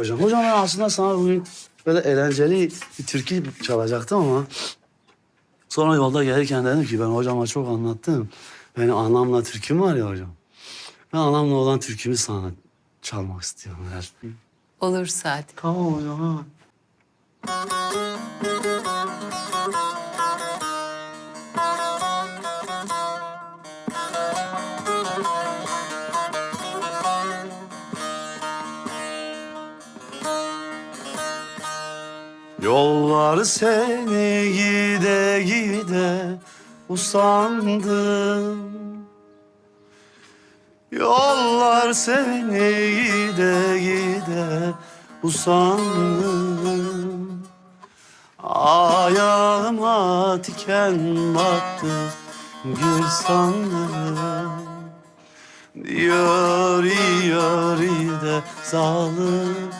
Hocam, hocam ben aslında sana bugün böyle eğlenceli bir türkü çalacaktım ama... Sonra yolda gelirken dedim ki ben hocama çok anlattım. Benim anamla türküm var ya hocam. Ben anamla olan türkümü sana çalmak istiyorum. Eğer. Olur Sadi. Tamam hocam ha. Yollar seni gide gide usandım Yollar seni gide gide usandım Ayağıma diken battı gül sandım Diyor yori de zalim